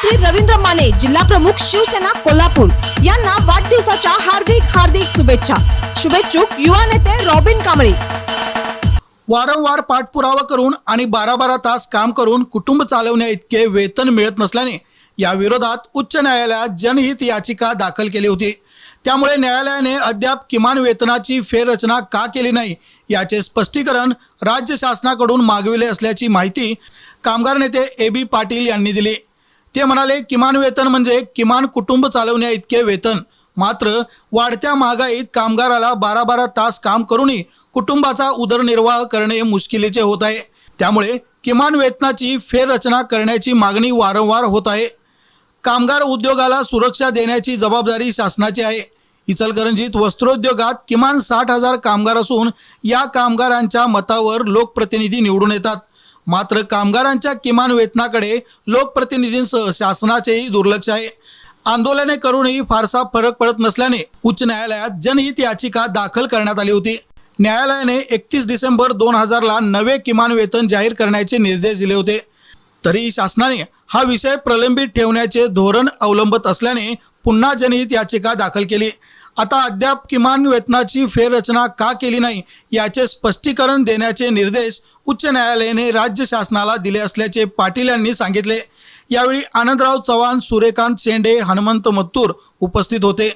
श्री रवींद्र माने जिल्हा प्रमुख शिवसेना कोल्हापूर. यांना वाढदिवसाच्या हार्दिक हार्दिक शुभेच्छा. शुभेच्छुक युवा नेते रॉबिन कांबळे. वारंवार पाठपुरावा करून आणि बारा बारा तास काम करून कुटुंब चालवण्या इतके वेतन मिळत नसल्याने या विरोधात उच्च न्यायालयात जनहित याचिका दाखल केली होती. त्यामुळे न्यायालयाने अद्याप किमान वेतनाची फेररचना का केली नाही याचे स्पष्टीकरण राज्य शासनाकडून मागविले असल्याची माहिती कामगार नेते ए बी पाटील यांनी दिली. ते म्हणाले किमान वेतन म्हणजे किमान कुटुंब चालवण्या इतके वेतन. मात्र वाढत्या महागाईत कामगाराला बारा बारा तास काम करूनही कुटुंबाचा उदरनिर्वाह करणे मुश्किलीचे होत आहे. त्यामुळे किमान वेतनाची फेररचना करण्याची मागणी वारंवार होत आहे. कामगार उद्योगाला सुरक्षा देण्याची जबाबदारी शासनाची आहे. इचलकरंजीत वस्त्रोद्योगात किमान साठ हजार कामगार असून या कामगारांच्या मतावर लोकप्रतिनिधी निवडून येतात. मात्र कामगारांच्या किमान वेतनाकडे लोकप्रतिनिधींसह शासनाचेही दुर्लक्ष आहे. आंदोलने करूनही फारसा फरक पडत नसल्याने उच्च न्यायालयात जनहित याचिका दाखल करण्यात आली होती. न्यायालयाने एकतीस डिसेंबर दोन हजारला नवे किमान वेतन जाहीर करण्याचे निर्देश दिले होते. तरीही शासनाने हा विषय प्रलंबित ठेवण्याचे धोरण अवलंबत असल्याने पुन्हा जनहित याचिका दाखल केली. आता अद्याप किमान वेतनाची फेररचना का केली नाही याचे स्पष्टीकरण देण्याचे निर्देश उच्च न्यायालयाने राज्य शासनाला दिले असल्याचे पाटील यांनी सांगितले. यावेळी आनंदराव चव्हाण सूर्यकांत शेंडे हनुमंत मत्तूर उपस्थित होते.